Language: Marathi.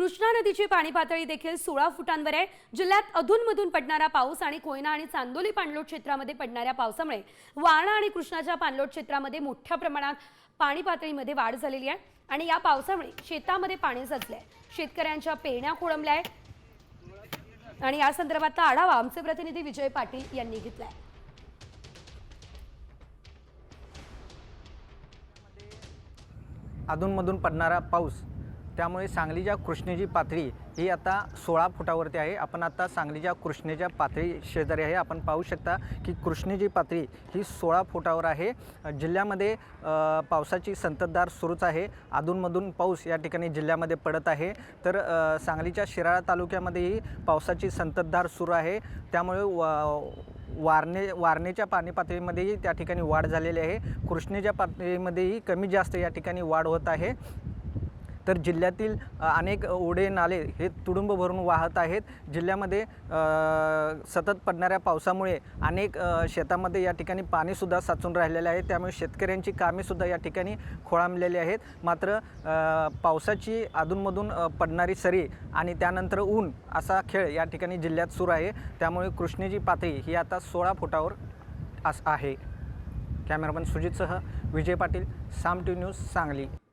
कृष्णा नदीची पाणी पातळी देखील सोळा फुटांवर आहे. जिल्ह्यात अधूनमधून पडणारा पाऊस आणि कोयना आणि चांदोली पाणलोट क्षेत्रामध्ये पडणाऱ्या पावसामुळे वारणा आणि कृष्णाच्या पाणलोट क्षेत्रामध्ये मोठ्या प्रमाणात पाणी पातळीमध्ये वाढ झालेली आहे. आणि या पावसामुळे शेतामध्ये पाणी साचलंय शेतकऱ्यांच्या पेरण्या खोळंबल्या आहेत. आणि या संदर्भातला आढावा आमचे प्रतिनिधी विजय पाटील यांनी घेतलाय. अधूनमधून पडणारा पाऊस त्यामुळे सांगलीच्या कृष्णेची पातळी ही आता सोळा फुटावरती आहे. आपण आता सांगलीच्या कृष्णेच्या पातळी शेजारी आहे. आपण पाहू शकता की कृष्णेची पातळी ही सोळा फुटावर आहे. जिल्ह्यामध्ये पावसाची संततधार सुरूच आहे. अधूनमधून पाऊस या ठिकाणी जिल्ह्यामध्ये पडत आहे. तर सांगलीच्या शिराळा तालुक्यामध्येही पावसाची संततधार सुरू आहे. त्यामुळे वा वारणे वारणेच्या पाणी पातळीमध्येही त्या ठिकाणी वाढ झालेली आहे. कृष्णेच्या पातळीमध्येही कमी जास्त या ठिकाणी वाढ होत आहे. तर जिल्ह्यातील अनेक ओढे नाले हे तुडुंब भरून वाहत आहेत. जिल्ह्यामध्ये सतत पडणाऱ्या पावसामुळे अनेक शेतामध्ये या ठिकाणी पाणीसुद्धा साचून राहिलेले आहे. त्यामुळे शेतकऱ्यांची कामेसुद्धा या ठिकाणी खोळांबलेली आहेत. मात्र पावसाची अधूनमधून पडणारी सरी आणि त्यानंतर ऊन असा खेळ या ठिकाणी जिल्ह्यात सुरू आहे. त्यामुळे कृष्णेची पातळी ही आता सोळा फुटावर अस आहे. कॅमेरामन सुजितसह विजय पाटील साम टी न्यूज सांगली.